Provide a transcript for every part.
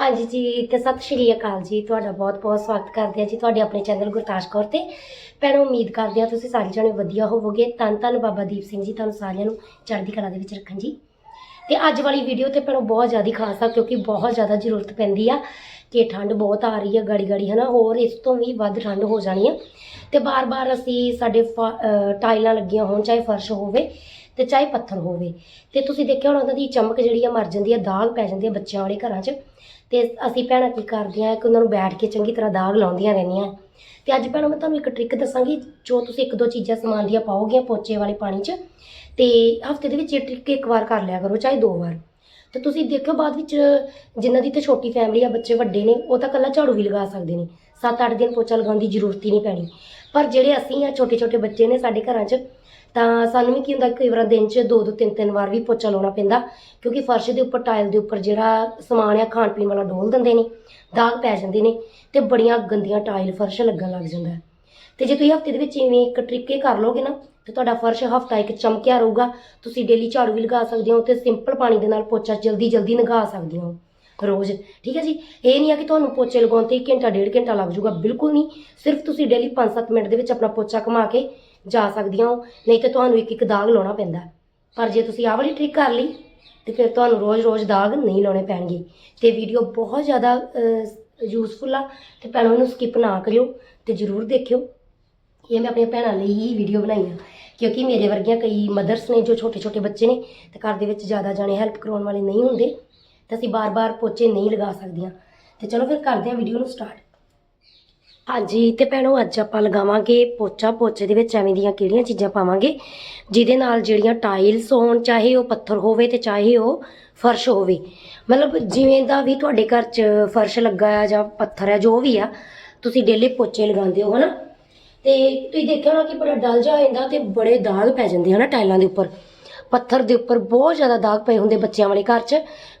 ਹਾਂਜੀ ਜੀ, ਤੇ ਸਤਿ ਸ਼੍ਰੀ ਅਕਾਲ ਜੀ। ਤੁਹਾਡਾ ਬਹੁਤ-ਬਹੁਤ ਸਵਾਗਤ ਕਰਦੇ ਹਾਂ ਜੀ ਤੁਹਾਡੇ ਆਪਣੇ ਚੈਨਲ ਗੁਰਤਾਜ ਕੌਰ ਤੇ। ਭੈਣੋ, ਉਮੀਦ ਕਰਦੇ ਹਾਂ ਤੁਸੀਂ ਸਾਰੇ ਜਣੇ ਵਧੀਆ ਹੋਵੋਗੇ। ਧੰਨ ਧੰਨ ਬਾਬਾ ਦੀਪ ਸਿੰਘ ਜੀ ਤੁਹਾਨੂੰ ਸਾਰਿਆਂ ਨੂੰ ਚੜ੍ਹਦੀ ਕਲਾ ਦੇ ਵਿੱਚ ਰੱਖਣ ਜੀ। ਤੇ ਅੱਜ ਵਾਲੀ ਵੀਡੀਓ ਤੇ ਭੈਣੋ ਬਹੁਤ ਜ਼ਿਆਦਾ ਖਾਸ ਆ, ਕਿਉਂਕਿ ਬਹੁਤ ਜ਼ਿਆਦਾ ਜ਼ਰੂਰਤ ਪੈਂਦੀ ਆ ਕਿ ਠੰਡ ਬਹੁਤ ਆ ਰਹੀ ਹੈ ਗੜੀ ਗਾੜੀ ਹਨਾ। ਹੋਰ ਇਸ ਤੋਂ ਵੀ ਵੱਧ ਠੰਡ ਹੋ ਜਾਣੀ ਆ। ਤੇ ਬਾਰ-ਬਾਰ ਅਸੀਂ ਸਾਡੇ ਫ- ਅਹ ਟਾਈਲਾਂ ਲੱਗੀਆਂ ਹੋਣ, ਚਾਹੇ ਫਰਸ਼ ਹੋਵੇ ਤੇ ਚਾਹੇ ਪੱਥਰ ਹੋਵੇ। ਤੇ ਤੁਸੀਂ ਦੇਖਿਆ ਹੁਣ ਉਹਨਾਂ ਦੀ ਚਮਕ ਜਿਹੜੀ ਆ, ਮਰ ਜਾਂਦੀ ਆ, ਦਾਗ ਪੈ ਜਾਂਦੀ ਆ ਬੱਚਿਆਂ ਵਾਲੇ ਘਰਾਂ 'ਚ। ਤੇ ਅਸੀਂ ਭੈਣਾਂ ਕੀ ਕਰਦੀਆਂ ਕਿ ਉਹਨਾਂ ਨੂੰ ਬੈਠ ਕੇ ਚੰਗੀ ਤਰ੍ਹਾਂ ਦਾਗ ਲਾਉਂਦੀਆਂ ਰਹਿੰਦੀਆਂ। ਤੇ ਅੱਜ ਭੈਣਾਂ, ਮੈਂ ਤੁਹਾਨੂੰ ਇੱਕ ਟ੍ਰਿਕ ਦੱਸਾਂਗੀ, ਜੋ ਤੁਸੀਂ ਇੱਕ ਦੋ ਚੀਜ਼ਾਂ ਸਮਾਨ ਦੀਆਂ ਪਾਓਗੀਆਂ ਪੋਚੇ ਵਾਲੇ ਪਾਣੀ 'ਚ। ਤੇ ਹਫ਼ਤੇ ਦੇ ਵਿੱਚ ਇਹ ਟ੍ਰਿਕ ਇੱਕ ਵਾਰ ਕਰ ਲਿਆ ਕਰੋ, ਚਾਹੇ ਦੋ ਵਾਰ। ਤੇ ਤੁਸੀਂ ਦੇਖਿਓ, ਬਾਅਦ ਵਿੱਚ ਜਿਨ੍ਹਾਂ ਦੀ ਤੇ ਛੋਟੀ ਫੈਮਿਲੀ ਆ, ਬੱਚੇ ਵੱਡੇ ਨੇ, ਉਹ ਤਾਂ ਕੱਲਾ ਝਾੜੂ ਵੀ ਲਗਾ ਸਕਦੇ ਨੇ। 7-8 ਦਿਨ ਪੋਚਾ ਲਗਾਉਣ ਦੀ ਜ਼ਰੂਰਤ ਹੀ ਨਹੀਂ ਪੈਣੀ। ਪਰ ਜਿਹੜੇ ਅਸੀਂ ਆ ਛੋਟੇ ਛੋਟੇ ਬੱਚੇ ਨੇ ਸਾਡੇ ਘਰਾਂ 'ਚ ਤਾਂ ਸਾਨੂੰ ਵੀ ਕੀ ਹੁੰਦਾ, ਕਈ ਵਾਰ ਦਿਨ 'ਚ ਦੋ ਦੋ ਤਿੰਨ ਤਿੰਨ ਵਾਰ ਵੀ ਪੋਚਾ ਲਾਉਣਾ ਪੈਂਦਾ, ਕਿਉਂਕਿ ਫਰਸ਼ ਦੇ ਉੱਪਰ ਟਾਇਲ ਦੇ ਉੱਪਰ ਜਿਹੜਾ ਸਮਾਨ ਆ, ਖਾਣ ਪੀਣ ਵਾਲਾ ਡੋਲ ਦਿੰਦੇ ਨੇ, ਦਾਗ ਪੈ ਜਾਂਦੇ ਨੇ ਤੇ ਬੜੀਆਂ ਗੰਦੀਆਂ ਟਾਇਲ ਫਰਸ਼ ਲੱਗਣ ਲੱਗ ਜਾਂਦਾ ਹੈ। ਤੇ ਜੇ ਤੁਸੀਂ ਹਫ਼ਤੇ ਦੇ ਵਿੱਚ ਇਵੇਂ ਇੱਕ ਟ੍ਰਿਕੇ ਕਰ ਲੋਗੇ ਨਾ, ਤੇ ਤੁਹਾਡਾ ਫਰਸ਼ ਹਫਤਾ ਇੱਕ ਚਮਕਿਆ ਰਹੂਗਾ, ਤੁਸੀਂ ਡੇਲੀ ਝਾੜੂ ਵੀ ਲਗਾ ਸਕਦੇ ਹੋ ਤੇ ਸਿੰਪਲ ਪਾਣੀ ਦੇ ਨਾਲ ਪੋਚਾ ਜਲਦੀ ਜਲਦੀ ਲਗਾ ਸਕਦੇ ਹੋ ਰੋਜ਼, ਠੀਕ ਹੈ ਜੀ ਇਹ ਨਹੀਂ ਆ ਕਿ ਤੁਹਾਨੂੰ ਪੋਚੇ ਲਗਾਉਣ ਤੇ ਘੰਟਾ, ਡੇਢ ਘੰਟਾ ਲੱਗ ਜਾਊਗਾ, ਬਿਲਕੁਲ ਨਹੀਂ ਸਿਰਫ ਤੁਸੀਂ ਡੇਲੀ 5-7 ਮਿੰਟ ਦੇ ਵਿੱਚ ਆਪਣਾ ਪੋਚਾ ਘੁਮਾ ਕੇ ਜਾ ਸਕਦੀਆਂ ਹੋ, ਨਹੀਂ ਤੇ ਤੁਹਾਨੂੰ ਇੱਕ ਇੱਕ ਦਾਗ ਲਾਉਣਾ ਪੈਂਦਾ। ਪਰ ਜੇ ਤੁਸੀਂ ਆਹ ਵਾਲੀ ਟ੍ਰਿਕ ਕਰ ਲਈ, ਤੇ ਫਿਰ ਤੁਹਾਨੂੰ ਰੋਜ਼-ਰੋਜ਼ ਦਾਗ ਨਹੀਂ ਲਾਉਣੇ ਪੈਣਗੇ। ਤੇ ਵੀਡੀਓ ਬਹੁਤ ਜ਼ਿਆਦਾ ਯੂਜ਼ਫੁਲ ਆ, ਤੇ ਭੈਣੋ ਇਹਨੂੰ ਸਕਿਪ ਨਾ ਕਰਿਓ ਤੇ ਜ਼ਰੂਰ ਦੇਖਿਓ। ਇਹ ਮੈਂ ਆਪਣੀਆਂ ਭੈਣਾਂ ਲਈ ਹੀ ਵੀਡੀਓ ਬਣਾਈ ਆ, ਕਿਉਂਕਿ ਮੇਰੇ ਵਰਗੀਆਂ ਕਈ ਮਦਰਸ ਨੇ ਜੋ ਛੋਟੇ-ਛੋਟੇ ਬੱਚੇ ਨੇ, ਤੇ ਘਰ ਦੇ ਵਿੱਚ ਜ਼ਿਆਦਾ ਜਾਣੇ ਹੈਲਪ ਕਰਾਉਣ ਵਾਲੇ ਨਹੀਂ ਹੁੰਦੇ, ਤੇ ਅਸੀਂ ਬਾਰ-ਬਾਰ ਪੋਚੇ ਨਹੀਂ ਲਗਾ ਸਕਦੀਆਂ। ਤੇ ਚਲੋ ਫਿਰ ਕਰਦੇ ਹਾਂ ਵੀਡੀਓ ਨੂੰ ਸਟਾਰਟ ਹਾਂਜੀ, ਤੇ ਭੈਣੋ, ਅੱਜ ਆਪਾਂ ਲਗਾਵਾਂਗੇ ਪੋਚਾ। ਪੋਚੇ ਦੇ ਵਿੱਚ ਐਵੇਂ ਦੀਆਂ ਕਿਹੜੀਆਂ ਚੀਜ਼ਾਂ ਪਾਵਾਂਗੇ, ਜਿਹਦੇ ਨਾਲ ਜਿਹੜੀਆਂ ਟਾਈਲਸ ਹੋਣ, ਚਾਹੇ ਉਹ ਪੱਥਰ ਹੋਵੇ ਤੇ ਚਾਹੇ ਉਹ ਫਰਸ਼ ਹੋਵੇ। ਮਤਲਬ ਜਿਵੇਂ ਦਾ ਵੀ ਤੁਹਾਡੇ ਘਰ 'ਚ ਫਰਸ਼ ਲੱਗਾ ਆ ਜਾਂ ਪੱਥਰ ਹੈ ਜੋ ਵੀ ਆ, ਤੁਸੀਂ ਡੇਲੀ ਪੋਚੇ ਲਗਾਉਂਦੇ ਹੋ, ਹਨਾ? ਤੇ ਤੁਸੀਂ ਦੇਖਿਆ ਹੋਣਾ ਕਿ ਬੜਾ ਡਲ ਜਾ ਜਾਂਦਾ ਤੇ ਬੜੇ ਦਾਗ ਪੈ ਜਾਂਦੇ ਹਨਾ ਟਾਈਲਾਂ ਦੇ ਉੱਪਰ। ਪੱਥਰ ਦੇ ਉੱਪਰ ਬਹੁਤ ਜ਼ਿਆਦਾ ਦਾਗ ਪਏ ਹੁੰਦੇ ਬੱਚਿਆਂ ਵਾਲੇ ਘਰ 'ਚ।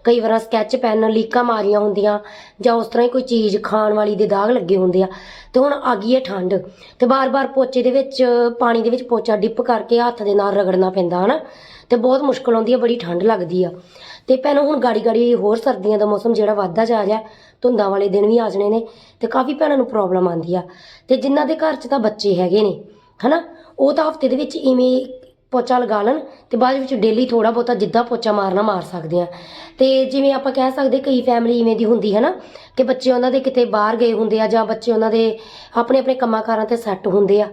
ਕਈ ਵਾਰ ਸਕੈਚ ਪੈਨ, ਲੀਕਾਂ ਮਾਰੀਆਂ ਹੁੰਦੀਆਂ ਜਾਂ ਉਸ ਤਰ੍ਹਾਂ ਹੀ ਕੋਈ ਚੀਜ਼ ਖਾਣ ਵਾਲੀ ਦੇ ਦਾਗ ਲੱਗੇ ਹੁੰਦੇ ਆ। ਤੇ ਹੁਣ ਆ ਗਈ ਹੈ ਠੰਡ। ਤੇ ਬਾਰ-ਬਾਰ ਪੋਚੇ ਦੇ ਵਿੱਚ, ਪਾਣੀ ਦੇ ਵਿੱਚ ਪੋਚਾ ਡਿਪ ਕਰਕੇ ਹੱਥ ਦੇ ਨਾਲ ਰਗੜਨਾ ਪੈਂਦਾ, ਹਨਾ? ਤੇ ਬਹੁਤ ਮੁਸ਼ਕਲ ਆਉਂਦੀ ਹੈ, ਬੜੀ ਠੰਡ ਲੱਗਦੀ ਆ। ਤੇ ਭੈਣੋ, ਹੁਣ ਗਾੜੀ ਗਾੜੀ ਹੋਰ ਸਰਦੀਆਂ ਦਾ ਮੌਸਮ ਜਿਹੜਾ ਵੱਧਦਾ ਜਾ ਰਿਹਾ, ਧੁੰਦਾਂ ਵਾਲੇ ਦਿਨ ਵੀ ਆ ਜਾਣੇ ਨੇ ਤੇ ਕਾਫੀ ਭੈਣਾਂ ਨੂੰ ਪ੍ਰੋਬਲਮ ਆਉਂਦੀ ਆ। ਤੇ ਜਿਨ੍ਹਾਂ ਦੇ ਘਰ 'ਚ ਤਾਂ ਬੱਚੇ ਹੈਗੇ ਨੇ, ਹਨਾ? ਉਹ ਤਾਂ ਹਫ਼ਤੇ ਦੇ ਵਿੱਚ ਇਵੇਂ ਪੋਚਾ ਲਗਾ ਲੈਣ ਤੇ ਬਾਅਦ ਵਿੱਚ ਡੇਲੀ ਥੋੜਾ ਬਹੁਤਾ ਜਿੱਦਾਂ ਪੋਚਾ ਮਾਰਨਾ ਮਾਰ ਸਕਦੇ ਆ। ਤੇ ਜਿਵੇਂ ਆਪਾਂ ਕਹਿ ਸਕਦੇ ਕਈ ਫੈਮਿਲੀ ਇਵੇਂ ਦੀ ਹੁੰਦੀ ਹੈ ਨਾ ਕਿ ਬੱਚੇ ਉਹਨਾਂ ਦੇ ਕਿਤੇ ਬਾਹਰ ਗਏ ਹੁੰਦੇ ਆ ਜਾਂ ਬੱਚੇ ਉਹਨਾਂ ਦੇ ਆਪਣੇ ਆਪਣੇ ਕੰਮਾਂ ਕਾਰਾਂ ਤੇ ਸੈੱਟ ਹੁੰਦੇ ਆ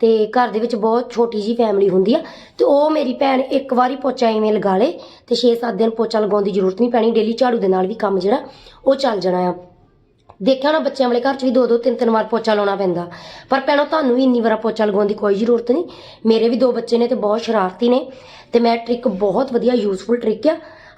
ਤੇ ਘਰ ਦੇ ਵਿੱਚ ਬਹੁਤ ਛੋਟੀ ਜੀ ਫੈਮਿਲੀ ਹੁੰਦੀ ਆ ਤੇ ਉਹ ਮੇਰੀ ਭੈਣ ਇੱਕ ਵਾਰੀ ਪੋਚਾ ਇਵੇਂ ਲਗਾ ਲੇ ਤੇ 6-7 ਦਿਨ ਪੋਚਾ ਲਗਾਉਣ ਦੀ ਜ਼ਰੂਰਤ ਨਹੀਂ ਪੈਣੀ ਡੇਲੀ ਝਾੜੂ ਦੇ ਨਾਲ ਵੀ ਕੰਮ ਜਿਹੜਾ ਉਹ ਚੱਲ ਜਾਣਾ ਆ। ਦੇਖਿਆ ਨਾ ਬੱਚਿਆਂ ਵਾਲੇ ਘਰ 'ਚ ਵੀ ਦੋ ਦੋ ਤਿੰਨ ਤਿੰਨ ਵਾਰ ਪੋਚਾ ਲਾਉਣਾ ਪੈਂਦਾ। ਪਰ ਭੈਣੋ, ਤੁਹਾਨੂੰ ਵੀ ਇੰਨੀ ਵਾਰ ਪੋਚਾ ਲਗਾਉਣ ਦੀ ਕੋਈ ਜ਼ਰੂਰਤ ਨਹੀਂ। ਮੇਰੇ ਵੀ ਦੋ ਬੱਚੇ ਨੇ ਤੇ ਬਹੁਤ ਸ਼ਰਾਰਤੀ ਨੇ। ਤੇ ਮੈਂ ਟ੍ਰਿਕ ਬਹੁਤ ਵਧੀਆ ਯੂਜ਼ਫੁਲ ਟ੍ਰਿਕ ਆ।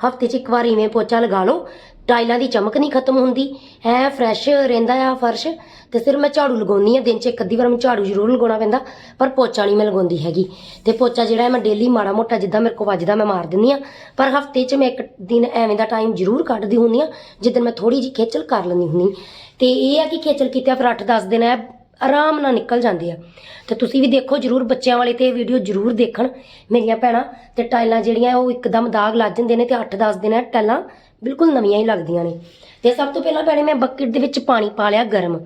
ਹਫ਼ਤੇ 'ਚ ਇੱਕ ਵਾਰ ਇਵੇਂ ਪੋਚਾ ਲਗਾ ਲਓ। ਟਾਈਲਾਂ ਦੀ ਚਮਕ ਨਹੀਂ ਖਤਮ ਹੁੰਦੀ। ਐ ਫਰੈਸ਼ ਰਹਿੰਦਾ ਆ ਫਰਸ਼ ਤੇ ਸਿਰ ਮੈਂ ਝਾੜੂ ਲਗਾਉਣੀ ਆ। ਦਿਨ 'ਚ ਇੱਕ ਅੱਧੀ ਵਾਰ ਮੈਂ ਝਾੜੂ ਜ਼ਰੂਰ ਲਗਾਉਣਾ ਪੈਂਦਾ, ਪਰ ਪੋਚਾ ਨਹੀਂ ਮੈਂ ਲਗਾਉਂਦੀ ਹੈਗੀ। ਤੇ ਪੋਚਾ ਜਿਹੜਾ ਮੈਂ ਡੇਲੀ ਮਾੜਾ ਮੋਟਾ ਜਿੱਦਾਂ ਮੇਰੇ ਕੋਲ ਵੱਜਦਾ ਮੈਂ ਮਾਰ ਦਿੰਦੀ ਆ। ਪਰ ਹਫ਼ਤੇ 'ਚ ਮੈਂ ਇੱਕ ਦਿਨ ਐਵੇਂ ਦਾ ਟਾਈਮ ਜ਼ਰੂਰ ਕੱਢਦੀ ਹੁੰਦੀ ਆ, ਜਿੱਦਣ ਮੈਂ ਥੋੜੀ ਜਿਹੀ ਖੇਚਲ ਕਰ ਲੈਂਦੀ ਹੁੰਦੀ। ਤੇ ਇਹ ਆ ਕਿ ਖੇਚਲ ਕੀਤਾ ਫਿਰ 8-10 ਦਿਨ ਐ ਆਰਾਮ ਨਾਲ ਨਿਕਲ ਜਾਂਦੇ ਆ। ਤੇ ਤੁਸੀਂ ਵੀ ਦੇਖੋ, ਜਰੂਰ ਬੱਚਿਆਂ ਵਾਲੇ ਤੇ ਵੀਡੀਓ ਜਰੂਰ ਦੇਖਣ। ਮੇਰੀਆਂ ਭੈਣਾਂ ਤੇ ਟਾਈਲਾਂ ਜਿਹੜੀਆਂ, ਉਹ ਇੱਕਦਮ ਦਾਗ ਲੱਗ ਜਾਂਦੇ ਨੇ ਤੇ 8-10 ਦਿਨ ਟਾਈਲਾਂ ਬਿਲਕੁਲ ਨਵੀਆਂ ਹੀ ਲੱਗਦੀਆਂ ਨੇ। ਤੇ ਸਭ ਤੋਂ ਪਹਿਲਾਂ ਭੈਣੇ, ਮੈਂ ਬੱਕਟ ਦੇ ਵਿੱਚ ਪਾਣੀ ਪਾ ਲਿਆ ਗਰਮ।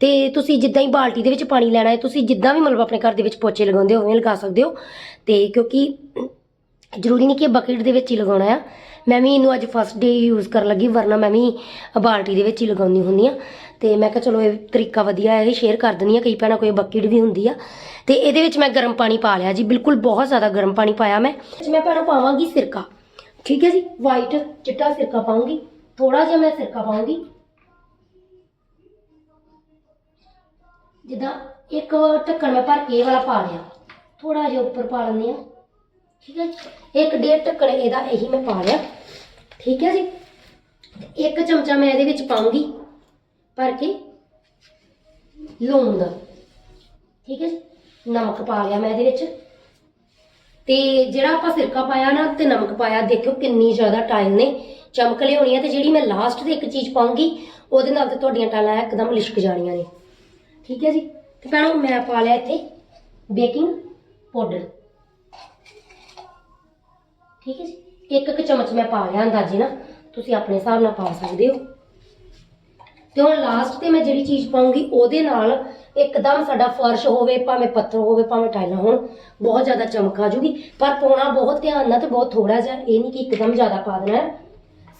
ਤੇ ਤੁਸੀਂ ਜਿੱਦਾਂ ਹੀ ਬਾਲਟੀ ਦੇ ਵਿੱਚ ਪਾਣੀ ਲੈਣਾ ਹੈ, ਤੁਸੀਂ ਜਿੱਦਾਂ ਵੀ ਮਤਲਬ ਆਪਣੇ ਘਰ ਦੇ ਵਿੱਚ ਪੋਚੇ ਲਗਾਉਂਦੇ ਹੋ, ਉਵੇਂ ਲਗਾ ਸਕਦੇ ਹੋ। ਤੇ ਕਿਉਂਕਿ ਜ਼ਰੂਰੀ ਨਹੀਂ ਕਿ ਬਕਟ ਦੇ ਵਿੱਚ ਹੀ ਲਗਾਉਣਾ ਆ। ਮੈਂ ਵੀ ਇਹਨੂੰ ਅੱਜ ਫਸਟ ਡੇ ਯੂਜ਼ ਕਰਨ ਲੱਗੀ, ਵਰਨਾ ਮੈਂ ਵੀ ਬਾਲਟੀ ਦੇ ਵਿੱਚ ਹੀ ਲਗਾਉਂਦੀ ਹੁੰਦੀ ਆ। ਤੇ ਮੈਂ ਕਿਹਾ ਚਲੋ ਇਹ ਤਰੀਕਾ ਵਧੀਆ ਹੈ, ਇਹ ਸ਼ੇਅਰ ਕਰ ਦਿੰਦੀ ਆ ਕਈ ਭੈਣਾਂ ਕੋਈ ਬਕਟ ਵੀ ਹੁੰਦੀ ਆ। ਤੇ ਇਹਦੇ ਵਿੱਚ ਮੈਂ ਗਰਮ ਪਾਣੀ ਪਾ ਲਿਆ ਜੀ। ਬਿਲਕੁਲ ਬਹੁਤ ਜ਼ਿਆਦਾ ਗਰਮ ਪਾਣੀ ਪਾਇਆ ਮੈਂ। ਮੈਂ ਭੈਣਾਂ ਪਾਵਾਂਗੀ ਸਿਰਕਾ। ਠੀਕ ਹੈ ਜੀ? ਵਾਈਟ ਚਿੱਟਾ ਸਿਰਕਾ ਪਾਉਂਗੀ। ਥੋੜਾ ਜਿਹਾ ਮੈਂ ਸਿਰਕਾ ਪਾਉਂਗੀ। ਜਿੱਦਾਂ ਇੱਕ ਢੱਕਣ ਮੈਂ ਭਰ ਕੇ ਇਹ ਵਾਲਾ ਪਾ ਲਿਆ। ਥੋੜਾ ਜਿਹਾ ਉੱਪਰ ਪਾ ਲੈਂਦੇ ਆ ਠੀਕ ਹੈ ਜੀ? ਇੱਕ ਡੇਢ ਢੱਕਣ ਇਹਦਾ ਇਹੀ ਮੈਂ ਪਾ ਲਿਆ। ਠੀਕ ਹੈ ਜੀ? ਇੱਕ ਚਮਚਾ ਮੈਂ ਇਹਦੇ ਵਿੱਚ ਪਾਉਂਗੀ। ਭਰ ਕੇ ਲੂਣ ਦਾ ਠੀਕ ਹੈ ਜੀ? ਨਮਕ ਪਾ ਲਿਆ ਮੈਂ ਇਹਦੇ ਵਿੱਚ। ਤੇ ਜਿਹੜਾ ਆਪਾਂ ਸਿਰਕਾ ਪਾਇਆ ਨਾ ਤੇ ਨਮਕ ਪਾਇਆ, ਦੇਖਿਓ ਕਿੰਨੀ ਜ਼ਿਆਦਾ ਟਾਈਲ ਨੇ। ਚਮਕ ਲਿਆਉਣੀ ਹੈ ਤੇ ਜਿਹੜੀ ਮੈਂ ਲਾਸਟ ਤੇ ਇੱਕ ਚੀਜ਼ ਪਾਉਂਗੀ, ਉਹਦੇ ਨਾਲ ਤੇ ਤੁਹਾਡੀਆਂ ਟਾਈਲਾਂ ਇੱਕਦਮ ਲਿਸ਼ਕ ਜਾਣੀਆਂ ਨੇ। ਠੀਕ ਹੈ ਜੀ? ਤੇ ਭੈਣੋ, ਮੈਂ ਪਾ ਲਿਆ ਇੱਥੇ ਬੇਕਿੰਗ ਪਾਊਡਰ ਠੀਕ ਹੈ ਜੀ? ਇੱਕ ਇੱਕ ਚਮਚ ਮੈਂ ਪਾ ਲਿਆ ਅੰਦਾਜ਼ੇ ਨਾ ਤੁਸੀਂ ਆਪਣੇ ਹਿਸਾਬ ਨਾਲ ਪਾ ਸਕਦੇ ਹੋ। ਤੇ ਹੁਣ ਲਾਸਟ ਤੇ ਮੈਂ ਜਿਹੜੀ ਚੀਜ਼ ਪਾਉਂਗੀ ਉਹਦੇ ਨਾਲ ਇੱਕਦਮ ਸਾਡਾ ਫਰਸ਼ ਹੋਵੇ, ਭਾਵੇਂ ਪੱਥਰ ਹੋਵੇ, ਭਾਵੇਂ ਟਾਈਲਾਂ ਹੋਣ, ਬਹੁਤ ਜ਼ਿਆਦਾ ਚਮਕ ਆ ਜੂਗੀ ਪਰ ਪਾਉਣਾ ਬਹੁਤ ਧਿਆਨ ਨਾਲ ਤੇ ਬਹੁਤ ਥੋੜਾ ਜਿਹਾ, ਇਹ ਨਹੀਂ ਕਿ ਇੱਕਦਮ ਜ਼ਿਆਦਾ ਪਾ ਦੇਣਾ। ਹੈ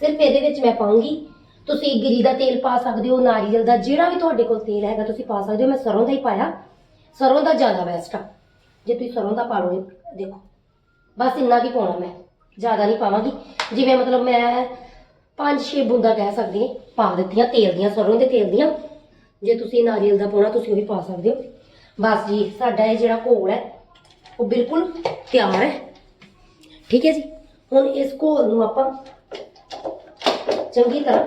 ਸਿਰਫ ਇਹਦੇ ਵਿੱਚ ਮੈਂ ਪਾਉਂਗੀ, ਤੁਸੀਂ ਗਿਰੀ ਦਾ ਤੇਲ ਪਾ ਸਕਦੇ ਹੋ, ਨਾਰੀਅਲ ਦਾ ਜਿਹੜਾ ਵੀ ਤੁਹਾਡੇ ਕੋਲ ਤੇਲ ਹੈਗਾ ਤੁਸੀਂ ਪਾ ਸਕਦੇ ਹੋ, ਮੈਂ ਸਰੋਂ ਦਾ ਹੀ ਪਾਇਆ। ਸਰੋਂ ਦਾ ਜ਼ਿਆਦਾ ਬੈਸਟ ਆ। ਜੇ ਤੁਸੀਂ ਸਰੋਂ ਦਾ ਪਾ ਲਓਗੇ, ਦੇਖੋ। ਬਸ ਇੰਨਾ ਕੀ ਪਾਉਣਾ ਮੈਂ, ਜ਼ਿਆਦਾ ਨਹੀਂ ਪਾਵਾਂਗੀ। ਜਿਵੇਂ ਮਤਲਬ ਮੈਂ ਪੰਜ ਛੇ ਬੂੰਦਾਂ ਕਹਿ ਸਕਦੇ ਹਾਂ। ਪਾ ਦਿੱਤੀਆਂ, ਤੇਲ ਦੀਆਂ, ਸਰੋਂ ਦੇ ਤੇਲ ਦੀਆਂ। ਜੇ ਤੁਸੀਂ ਨਾਰੀਅਲ ਦਾ ਪਾਉਣਾ, ਤੁਸੀਂ ਉਹ ਵੀ ਪਾ ਸਕਦੇ ਹੋ। ਬਸ ਜੀ, ਸਾਡਾ ਇਹ ਜਿਹੜਾ ਘੋਲ ਹੈ, ਉਹ ਬਿਲਕੁਲ ਤਿਆਰ ਹੈ। ਠੀਕ ਹੈ ਜੀ? ਹੁਣ ਇਸ ਘੋਲ ਨੂੰ ਆਪਾਂ ਚੰਗੀ ਤਰ੍ਹਾਂ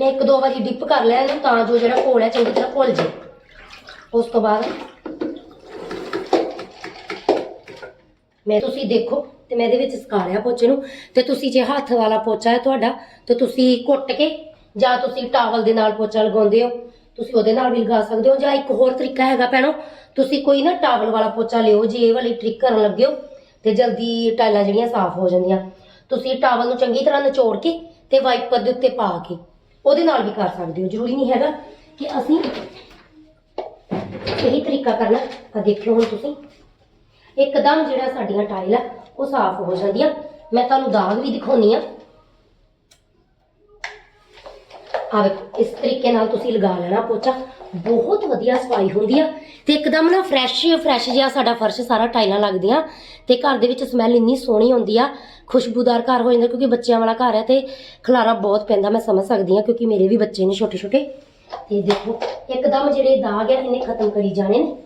ਮੈਂ ਇੱਕ ਦੋ ਵਾਰੀ ਡਿਪ ਕਰ ਲਿਆ ਇਹਨੂੰ, ਤਾਂ ਜੋ ਜਿਹੜਾ ਘੋਲ ਹੈ ਚੰਗੀ ਤਰ੍ਹਾਂ ਘੁਲ ਜੇ ਉਸ ਤੋਂ ਬਾਅਦ ਮੈਂ ਤੁਸੀਂ ਦੇਖੋ ਤੇ ਮੈਂ ਇਹਦੇ ਵਿੱਚ ਸੁਕਾ ਪੋਚੇ ਨੂੰ। ਤੇ ਤੁਸੀਂ ਜੇ ਹੱਥ ਵਾਲਾ ਪੋਚਾ ਹੈ ਤੁਹਾਡਾ, ਤੇ ਤੁਸੀਂ ਘੁੱਟ ਕੇ ਜਾਂ ਤੁਸੀਂ ਟਾਵਲ ਦੇ ਨਾਲ ਪੋਚਾ ਲਗਾਉਂਦੇ ਹੋ। ਤੁਸੀਂ ਉਹਦੇ ਨਾਲ ਵੀ ਲਗਾ ਸਕਦੇ ਹੋ ਜਾਂ ਇੱਕ ਹੋਰ ਤਰੀਕਾ ਹੈਗਾ ਭੈਣੋ, ਤੁਸੀਂ ਕੋਈ ਨਾ ਟਾਵਲ ਵਾਲਾ ਪੋਚਾ ਲਿਓ ਜੇ ਇਹ ਵਾਲੀ ਟ੍ਰਿਕ ਕਰਨ ਲੱਗੇ ਹੋ ਤੇ ਜਲਦੀ ਟਾਈਲਾਂ ਜਿਹੜੀਆਂ ਸਾਫ਼ ਹੋ ਜਾਂਦੀਆਂ। ਤੁਸੀਂ ਟਾਵਲ ਨੂੰ ਚੰਗੀ ਤਰ੍ਹਾਂ ਨਿਚੋੜ ਕੇ ਤੇ ਵਾਈਪਰ ਦੇ ਉੱਤੇ ਪਾ ਕੇ ਉਹਦੇ ਨਾਲ ਵੀ ਕਰ ਸਕਦੇ ਹੋ। ਜ਼ਰੂਰੀ ਨਹੀਂ ਹੈਗਾ ਕਿ ਅਸੀਂ ਇਹੀ ਤਰੀਕਾ ਕਰਨਾ। ਤਾਂ ਦੇਖਿਓ ਹੁਣ ਤੁਸੀਂ। ਇੱਕਦਮ ਜਿਹੜਾ ਸਾਡੀਆਂ ਟਾਈਲ ਆ, ਉਹ ਸਾਫ਼ ਹੋ ਜਾਂਦੀਆਂ। ਮੈਂ ਤੁਹਾਨੂੰ ਦਾਗ ਵੀ ਦਿਖਾਉਣੀ ਆ। ਆ ਵੇਖੋ, ਇਸ ਤਰੀਕੇ ਨਾਲ ਤੁਸੀਂ ਲਗਾ ਲੈਣਾ ਪੋਚਾ। ਬਹੁਤ ਵਧੀਆ ਸਫ਼ਾਈ ਹੁੰਦੀ ਆ ਤੇ ਇੱਕਦਮ ਨਾ ਫਰੈਸ਼ ਫਰੈਸ਼ ਜਿਹਾ ਸਾਡਾ ਫਰਸ਼, ਸਾਰਾ ਟਾਈਲਾਂ ਲੱਗਦੀਆਂ ਤੇ ਘਰ ਦੇ ਵਿੱਚ ਸਮੈਲ ਇੰਨੀ ਸੋਹਣੀ ਹੁੰਦੀ ਆ। ਖੁਸ਼ਬੂਦਾਰ ਘਰ ਹੋ ਜਾਂਦਾ ਕਿਉਂਕਿ ਬੱਚਿਆਂ ਵਾਲਾ ਘਰ ਹੈ ਤੇ ਖਲਾਰਾ ਬਹੁਤ ਪੈਂਦਾ, ਮੈਂ ਸਮਝ ਸਕਦੀ ਆ ਕਿਉਂਕਿ ਮੇਰੇ ਵੀ ਬੱਚੇ ਨੇ ਛੋਟੇ ਛੋਟੇ ਤੇ ਦੇਖੋ, ਇੱਕਦਮ ਜਿਹੜੇ ਦਾਗ ਆ, ਇਹਨੇ ਖਤਮ ਕਰੀ ਜਾਣੇ ਨੇ।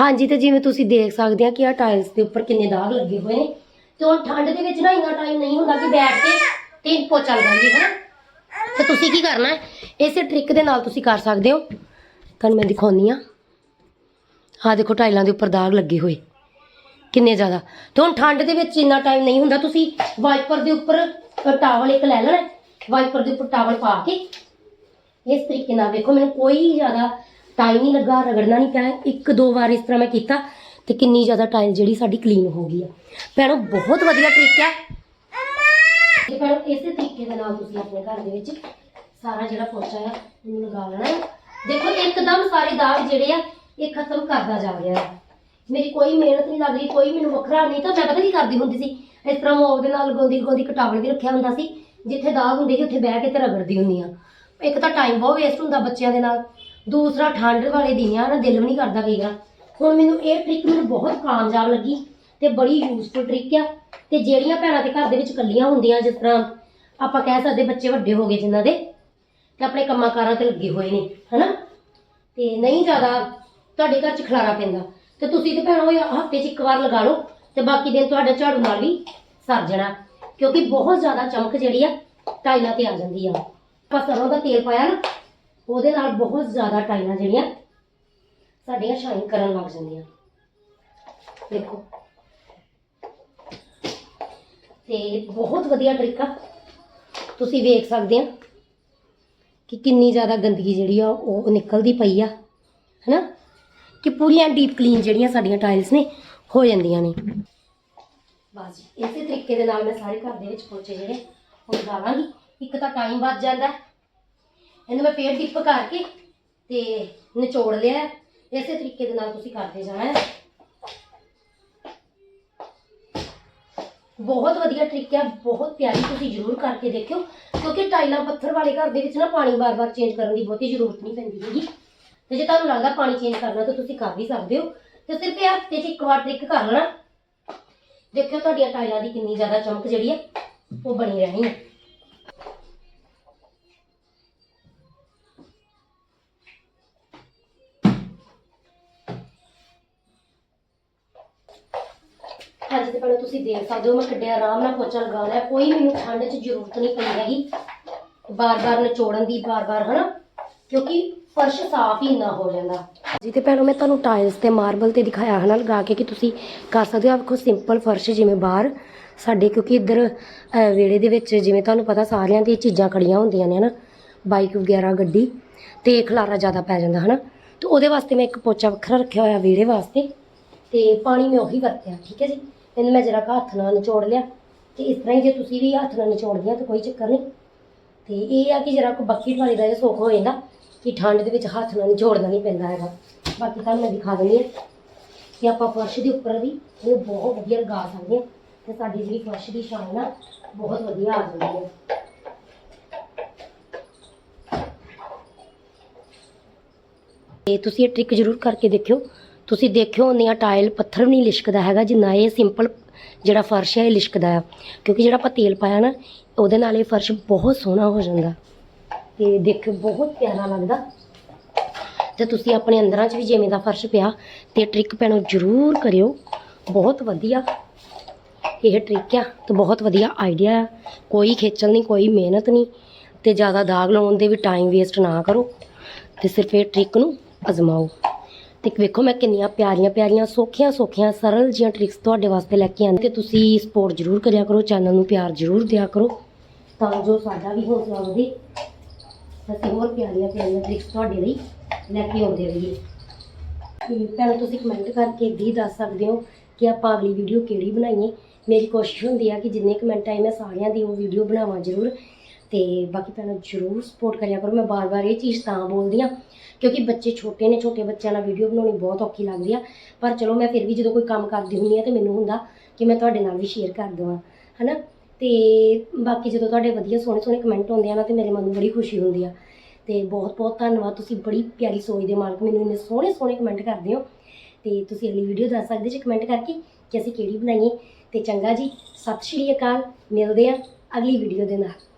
ਹਾਂਜੀ, ਤੇ ਜਿਵੇਂ ਤੁਸੀਂ ਦੇਖ ਸਕਦੇ ਆ ਕਿ ਆ ਟਾਇਲਸ ਦੇ ਉੱਪਰ ਕਿੰਨੇ ਦਾਗ ਲੱਗੇ ਹੋਏ ਨੇ। ਤੇ ਹੁਣ ਠੰਡ ਦੇ ਵਿੱਚ ਨਾ ਇੰਨਾ ਟਾਈਮ ਨਹੀਂ ਹੁੰਦਾ ਕਿ ਬੈਠ ਕੇ ਤਿੰਨ ਪੋਚਾ ਲਗਾਈਏ ਹਨਾ? ਤੇ ਤੁਸੀਂ ਕੀ ਕਰਨਾ ਹੈ? ਇਸੇ ਟ੍ਰਿਕ ਦੇ ਨਾਲ ਤੁਸੀਂ ਕਰ ਸਕਦੇ ਹੋ। ਤੁਹਾਨੂੰ ਮੈਂ ਦਿਖਾਉਣੀ ਆ। ਆਹ ਦੇਖੋ, ਟਾਈਲਾਂ ਦੇ ਉੱਪਰ ਦਾਗ ਲੱਗੇ ਹੋਏ। ਕਿੰਨੇ ਜ਼ਿਆਦਾ। ਤੇ ਹੁਣ ਠੰਡ ਦੇ ਵਿੱਚ ਇੰਨਾ ਟਾਈਮ ਨਹੀਂ ਹੁੰਦਾ, ਤੁਸੀਂ ਵਾਈਪਰ ਦੇ ਉੱਪਰ ਟਾਵਲ ਇੱਕ ਲੈ ਲੈਣਾ ਵਾਈਪਰ ਦੇ ਉੱਪਰ ਟਾਵਲ ਪਾ ਕੇ। ਇਸ ਤਰੀਕੇ ਨਾਲ ਵੇਖੋ, ਮੈਨੂੰ ਕੋਈ ਜ਼ਿਆਦਾ ਟਾਈਮ ਨਹੀਂ ਲੱਗਾ, ਰਗੜਨਾ ਨਹੀਂ ਪਿਆ। ਇੱਕ ਦੋ ਵਾਰ ਇਸ ਤਰ੍ਹਾਂ ਮੈਂ ਕੀਤਾ ਤੇ ਕਿੰਨੀ ਜ਼ਿਆਦਾ ਟਾਈਲ ਜਿਹੜੀ ਸਾਡੀ ਕਲੀਨ ਹੋ ਗਈ ਆ। ਭੈਣੋ, ਬਹੁਤ ਵਧੀਆ ਤਰੀਕਾ ਹੈ। ਤੇ ਭੈਣੋ, ਇਸੇ ਤਰੀਕੇ ਦੇ ਨਾਲ ਤੁਸੀਂ ਆਪਣੇ ਘਰ ਦੇ ਵਿੱਚ ਸਾਰਾ ਜਿਹੜਾ ਪੋਚਾ ਆ, ਉਹਨੂੰ ਲਗਾ ਲੈਣਾ ਹੈ। ਦੇਖੋ, ਇੱਕਦਮ ਸਾਰੇ ਦਾਗ ਜਿਹੜੇ ਆ, ਇਹ ਖਤਮ ਕਰਦਾ ਜਾ ਰਿਹਾ ਹੈ। ਮੇਰੀ ਕੋਈ ਮਿਹਨਤ ਨਹੀਂ ਲੱਗ ਰਹੀ ਕੋਈ ਮੈਨੂੰ ਵੱਖਰਾ ਨਹੀਂ ਤਾਂ ਮੈਂ ਪਤਾ ਕੀ ਕਰਦੀ ਹੁੰਦੀ ਸੀ? ਇਸ ਤਰ੍ਹਾਂ ਮੋਬ ਦੇ ਨਾਲ ਗੋਦੀ ਲਗਾਉਂਦੀ ਕਟਾਵਲ ਵੀ ਰੱਖਿਆ ਹੁੰਦਾ ਸੀ, ਜਿੱਥੇ ਦਾਗ ਹੁੰਦੇ ਸੀ, ਉੱਥੇ ਬਹਿ ਕੇ ਤੇ ਰਗੜਦੀ ਹੁੰਦੀ ਆ ਇੱਕ ਤਾਂ ਟਾਈਮ ਬਹੁਤ ਵੇਸਟ ਹੁੰਦਾ ਬੱਚਿਆਂ ਦੇ ਨਾਲ। ਦੂਸਰਾ ਠੰਡ ਵਾਲੇ ਦਿਨ ਆ, ਨਾ ਦਿਲ ਵੀ ਨਹੀਂ ਕਰਦਾ ਕਈ ਵਾਰ ਹੁਣ ਮੈਨੂੰ ਇਹ ਟ੍ਰਿਕ ਮੈਨੂੰ ਬਹੁਤ ਕਾਮਯਾਬ ਲੱਗੀ ਤੇ ਬੜੀ ਯੂਜ਼ਫੁਲ ਟ੍ਰਿਕ ਆ। ਤੇ ਜਿਹੜੀਆਂ ਭੈਣਾਂ ਦੇ ਘਰ ਦੇ ਵਿੱਚ ਇਕੱਲੀਆਂ ਹੁੰਦੀਆਂ ਜਿਸ ਤਰ੍ਹਾਂ ਆਪਾਂ ਕਹਿ ਸਕਦੇ ਬੱਚੇ ਵੱਡੇ ਹੋ ਗਏ ਜਿਨ੍ਹਾਂ ਦੇ, ਤੇ ਆਪਣੇ ਕੰਮਾਂ ਕਾਰਾਂ ਤੇ ਲੱਗੇ ਹੋਏ ਨੇ, ਹਨਾ? ਤੇ ਨਹੀਂ ਜ਼ਿਆਦਾ ਤੁਹਾਡੇ ਘਰ 'ਚ ਖਲਾਰਾ ਪੈਂਦਾ। ਤੇ ਤੁਸੀਂ ਤੇ ਭੈਣੋ ਹਫ਼ਤੇ 'ਚ ਇੱਕ ਵਾਰ ਲਗਾ ਲਓ ਤੇ ਬਾਕੀ ਦਿਨ ਤੁਹਾਡਾ ਝਾੜੂ ਨਾਲ ਵੀ ਸਰ ਜਾਣਾ। ਕਿਉਂਕਿ ਬਹੁਤ ਜ਼ਿਆਦਾ ਚਮਕ ਜਿਹੜੀ ਆ, ਟਾਈਲਾਂ ਤੇ ਆ ਜਾਂਦੀ ਆ। ਆਪਾਂ ਸਰੋਂ ਦਾ ਤੇਲ ਪਾਇਆ ਨਾ ਉਹਦੇ ਨਾਲ ਬਹੁਤ ਜ਼ਿਆਦਾ ਟਾਈਲਾਂ ਜਿਹੜੀਆਂ, ਸਾਡੀਆਂ ਸ਼ਾਈਨ ਕਰਨ ਲੱਗ ਜਾਂਦੀਆਂ। ਦੇਖੋ। ਤੇ ਬਹੁਤ ਵਧੀਆ ਟ੍ਰਿਕ ਆ। ਤੁਸੀਂ ਵੇਖ ਸਕਦੇ ਆ ਕਿ ਕਿੰਨੀ ਜ਼ਿਆਦਾ ਗੰਦਗੀ ਜਿਹੜੀ ਆ, ਉਹ ਨਿਕਲਦੀ ਪਈ ਆ, ਹੈਨਾ? ਕਿ ਪੂਰੀਆਂ ਡੀਪ ਕਲੀਨ ਜਿਹੜੀਆਂ ਸਾਡੀਆਂ ਟਾਈਲਸ ਨੇ, ਹੋ ਜਾਂਦੀਆਂ ਨੇ। ਬਸ ਜੀ, ਇਸੇ ਤਰੀਕੇ ਦੇ ਨਾਲ ਮੈਂ ਸਾਰੇ ਘਰ ਦੇ ਵਿੱਚ ਪੋਚੇ ਜਿਹੜੇ ਉਹ ਲਗਾਵਾਂਗੀ ਇੱਕ ਤਾਂ ਟਾਈਮ ਬਚ ਜਾਂਦਾ ਹੈ। ਇਹਨੂੰ ਮੈਂ ਫੇਰ ਡਿਪ ਕਰਕੇ ਤੇ ਨਿਚੋੜ ਲਿਆ ਇਸੇ ਤਰੀਕੇ ਦੇ ਨਾਲ ਤੁਸੀਂ ਕਰਦੇ ਜਾਣਾ ਹੈ। ਬਹੁਤ ਵਧੀਆ ਟ੍ਰਿਕ ਹੈ, ਬਹੁਤ ਪਿਆਰੀ ਤੁਸੀਂ ਜ਼ਰੂਰ ਕਰਕੇ ਦੇਖਿਓ, ਕਿਉਂਕਿ ਟਾਈਲਾਂ ਪੱਥਰ ਵਾਲੇ ਘਰ ਦੇ ਵਿੱਚ ਨਾ ਪਾਣੀ ਬਾਰ-ਬਾਰ ਚੇਂਜ ਕਰਨ ਦੀ ਬਹੁਤੀ ਜ਼ਰੂਰਤ ਨਹੀਂ ਪੈਂਦੀ ਹੈਗੀ। ਤੇ ਜੇ ਤੁਹਾਨੂੰ ਲੱਗਦਾ ਪਾਣੀ ਚੇਂਜ ਕਰਨਾ ਤਾਂ ਤੁਸੀਂ ਕਰ ਵੀ ਸਕਦੇ ਹੋ। ਤੇ ਸਿਰਫ ਇਹ ਹਫ਼ਤੇ 'ਚ ਇੱਕ ਵਾਰ ਟ੍ਰਿਕ ਕਰ ਲੈਣਾ। ਦੇਖਿਓ ਤੁਹਾਡੀਆਂ ਟਾਈਲਾਂ ਦੀ ਕਿੰਨੀ ਜ਼ਿਆਦਾ ਚਮਕ ਜਿਹੜੀ ਹੈ, ਉਹ ਬਣੀ ਰਹਿਣੀ ਹੈ। ਤੁਸੀਂ ਦੇਖ ਸਕਦੇ ਹੋ, ਮੈਂ ਕਿੱਡੇ ਆਰਾਮ ਨਾਲ ਪੋਚਾ ਲਗਾ ਲਿਆ, ਕੋਈ ਮੈਨੂੰ ਠੰਡ 'ਚ ਜ਼ਰੂਰਤ ਨਹੀਂ ਪਈ ਹੈਗੀ। ਬਾਰ-ਬਾਰ ਨਚੋੜਨ ਦੀ, ਬਾਰ-ਬਾਰ, ਹਨਾ? ਕਿਉਂਕਿ ਫਰਸ਼ ਸਾਫ਼ ਹੀ ਨਾ ਹੋ ਜਾਂਦਾ। ਜੀ ਤੇ ਭੈਣੋ, ਮੈਂ ਤੁਹਾਨੂੰ ਟਾਇਲਸ ਤੇ ਮਾਰਬਲ ਤੇ ਦਿਖਾਇਆ ਹਨਾ, ਲਗਾ ਕੇ ਕਿ ਤੁਸੀਂ ਕਰ ਸਕਦੇ ਹੋ। ਆਖੋ ਸਿੰਪਲ ਫਰਸ਼ ਜਿਵੇਂ ਬਾਹਰ, ਸਾਡੇ ਕਿਉਂਕਿ ਇੱਧਰ ਵਿਹੜੇ ਦੇ ਵਿੱਚ ਜਿਵੇਂ ਤੁਹਾਨੂੰ ਪਤਾ ਸਾਰਿਆਂ ਦੀ ਚੀਜ਼ਾਂ ਖੜੀਆਂ ਹੁੰਦੀਆਂ ਨੇ, ਹਨਾ? ਬਾਈਕ ਵਗੈਰਾ, ਗੱਡੀ, ਤੇ ਖਲਾਰਾ ਜ਼ਿਆਦਾ ਪੈ ਜਾਂਦਾ, ਹਨਾ? ਤੇ ਉਹਦੇ ਵਾਸਤੇ ਮੈਂ ਇੱਕ ਪੋਚਾ ਵੱਖਰਾ ਰੱਖਿਆ ਹੋਇਆ, ਵਿਹੜੇ ਵਾਸਤੇ। ਤੇ ਪਾਣੀ ਮੈਂ ਉਹੀ ਵਰਤਿਆ, ਠੀਕ ਹੈ ਜੀ? ਇਹਨੂੰ ਮੈਂ ਜਰਾ ਹੱਥ ਨਾਲ ਨਿਚੋੜ ਲਿਆ ਤੇ ਇਸ ਤਰ੍ਹਾਂ ਹੀ ਜੇ ਤੁਸੀਂ ਵੀ ਹੱਥ ਨਾਲ ਨਿਚੋੜਦੇ ਆ ਤਾਂ ਕੋਈ ਚੱਕਰ ਨਹੀਂ। ਤੇ ਇਹ ਆ ਕਿ ਜਰਾ ਕੋ ਬੱਕੀ ਵਾਲੀ ਦਾ ਇਹ ਸੁੱਖ ਹੋ ਜਾਂਦਾ ਕਿ ਠੰਡ ਦੇ ਵਿੱਚ ਹੱਥ ਨਾਲ ਨਿਚੋੜਨਾ ਨਹੀਂ ਪੈਂਦਾ ਹੈਗਾ। ਬਾਕੀ ਤੁਹਾਨੂੰ ਮੈਂ ਦਿਖਾ ਦਿੰਦੀ ਹਾਂ ਕਿ ਆਪਾਂ ਫਰਸ਼ ਦੇ ਉੱਪਰ ਵੀ ਇਹ ਬਹੁਤ ਵਧੀਆ ਲਗਾ ਸਕਦੇ ਹਾਂ ਤੇ ਸਾਡੀ ਜਿਹੜੀ ਫਰਸ਼ ਦੀ ਸ਼ਾਨ ਆ ਬਹੁਤ ਵਧੀਆ ਆ ਜਾਂਦੀ ਹੈ। ਤੇ ਤੁਸੀਂ ਇਹ ਟ੍ਰਿਕ ਜ਼ਰੂਰ ਕਰਕੇ ਦੇਖਿਓ ਤੁਸੀਂ ਦੇਖਿਓ ਉਹਨੀਆਂ ਟਾਇਲ ਪੱਥਰ ਵੀ ਨਹੀਂ ਲਿਸ਼ਕਦਾ ਹੈਗਾ, ਜਿੰਨਾ ਇਹ ਸਿੰਪਲ ਜਿਹੜਾ ਫਰਸ਼ ਹੈ, ਇਹ ਲਿਸ਼ਕਦਾ ਆ ਕਿਉਂਕਿ ਜਿਹੜਾ ਆਪਾਂ ਤੇਲ ਪਾਇਆ ਨਾ, ਉਹਦੇ ਨਾਲ ਇਹ ਫਰਸ਼ ਬਹੁਤ ਸੋਹਣਾ ਹੋ ਜਾਂਦਾ। ਤੇ ਦੇਖ ਬਹੁਤ ਪਿਆਰਾ ਲੱਗਦਾ। ਤੇ ਤੁਸੀਂ ਆਪਣੇ ਅੰਦਰਾਂ 'ਚ ਵੀ ਜਿਵੇਂ ਦਾ ਫਰਸ਼ ਪਿਆ, ਤੇ ਟ੍ਰਿਕ ਪੈਣੋ ਜ਼ਰੂਰ ਕਰਿਓ। ਬਹੁਤ ਵਧੀਆ। ਇਹ ਟ੍ਰਿਕ ਆ ਤੇ ਬਹੁਤ ਵਧੀਆ ਆਈਡੀਆ ਆ। ਕੋਈ ਖੇਚਲ ਨਹੀਂ, ਕੋਈ ਮਿਹਨਤ ਨਹੀਂ। ਤੇ ਜ਼ਿਆਦਾ ਦਾਗ ਲਾਉਣ ਦੇ ਵੀ ਟਾਈਮ ਵੇਸਟ ਨਾ ਕਰੋ। ਤੇ ਸਿਰਫ ਇਹ ਟ੍ਰਿਕ ਨੂੰ ਅਜ਼ਮਾਓ। ਤੇ ਵੇਖੋ ਮੈਂ ਕਿੰਨੀਆਂ ਪਿਆਰੀਆਂ ਪਿਆਰੀਆਂ, ਸੌਖੀਆਂ ਸੌਖੀਆਂ, ਸਰਲ ਜਿਹੀਆਂ ਟ੍ਰਿਕਸ ਤੁਹਾਡੇ ਵਾਸਤੇ ਲੈ ਕੇ ਆਂਦੀ ਤੇ ਤੁਸੀਂ ਸਪੋਰਟ ਜ਼ਰੂਰ ਕਰਿਆ ਕਰੋ ਚੈਨਲ ਨੂੰ ਪਿਆਰ ਜ਼ਰੂਰ ਦਿਆ ਕਰੋ। ਤਾਂ ਜੋ ਸਾਡਾ ਵੀ ਹੌਸਲਾ ਵਧੇ, ਅਸੀਂ ਹੋਰ ਪਿਆਰੀਆਂ ਪਿਆਰੀਆਂ ਟ੍ਰਿਕਸ ਤੁਹਾਡੇ ਲਈ ਲੈ ਕੇ ਆਉਂਦੇ ਰਹੀਏ। ਤੇ ਭੈਣੋ ਤੁਸੀਂ ਕਮੈਂਟ ਕਰਕੇ ਵੀ ਦੱਸ ਸਕਦੇ ਹੋ ਕਿ ਆਪਾਂ ਅਗਲੀ ਵੀਡੀਓ ਕਿਹੜੀ ਬਣਾਈਏ। ਮੇਰੀ ਕੋਸ਼ਿਸ਼ ਹੁੰਦੀ ਆ ਕਿ ਜਿੰਨੇ ਕਮੈਂਟ ਆਏ ਮੈਂ ਸਾਰਿਆਂ ਦੀ ਉਹ ਵੀਡੀਓ ਬਣਾਵਾਂ ਜ਼ਰੂਰ। ਤੇ ਬਾਕੀ ਭੈਣੋ, ਜ਼ਰੂਰ ਸਪੋਰਟ ਕਰਿਆ ਕਰੋ। ਮੈਂ ਬਾਰ-ਬਾਰ ਇਹ ਚੀਜ਼ ਤਾਂ ਬੋਲਦੀ ਆ ਕਿਉਂਕਿ ਬੱਚੇ ਛੋਟੇ ਨੇ, ਛੋਟੇ ਬੱਚਿਆਂ ਨਾਲ ਵੀਡੀਓ ਬਣਾਉਣੀ ਬਹੁਤ ਔਖੀ ਲੱਗਦੀ ਆ। ਪਰ ਚਲੋ ਮੈਂ ਫਿਰ ਵੀ ਜਦੋਂ ਕੋਈ ਕੰਮ ਕਰਦੀ ਹੁੰਦੀ ਆ ਤੇ ਮੈਨੂੰ ਹੁੰਦਾ ਕਿ ਮੈਂ ਤੁਹਾਡੇ ਨਾਲ ਵੀ ਸ਼ੇਅਰ ਕਰ ਦਵਾਂ, ਹਨਾ? ਤੇ ਬਾਕੀ ਜਦੋਂ ਤੁਹਾਡੇ ਵਧੀਆ ਸੋਹਣੇ ਸੋਹਣੇ ਕਮੈਂਟ ਆਉਂਦੇ ਆ ਨਾ ਤੇ ਮੇਰੇ ਮਨ ਨੂੰ ਬੜੀ ਖੁਸ਼ੀ ਹੁੰਦੀ ਆ। ਤੇ ਬਹੁਤ ਬਹੁਤ ਧੰਨਵਾਦ, ਤੁਸੀਂ ਬੜੀ ਪਿਆਰੀ ਸੋਚ ਦੇ ਮਾਲਕ ਮੈਨੂੰ ਇੰਨੇ ਸੋਹਣੇ ਸੋਹਣੇ ਕਮੈਂਟ ਕਰਦੇ ਹੋ। ਤੇ ਤੁਸੀਂ ਅਗਲੀ ਵੀਡੀਓ ਦੱਸ ਸਕਦੇ ਜੀ ਕਮੈਂਟ ਕਰਕੇ ਕਿ ਅਸੀਂ ਕਿਹੜੀ ਬਣਾਈਏ। ਤੇ ਚੰਗਾ ਜੀ, ਸਤਿ ਸ਼੍ਰੀ ਅਕਾਲ, ਮਿਲਦੇ ਆ ਅਗਲੀ ਵੀਡੀਓ ਦੇ ਨਾਲ।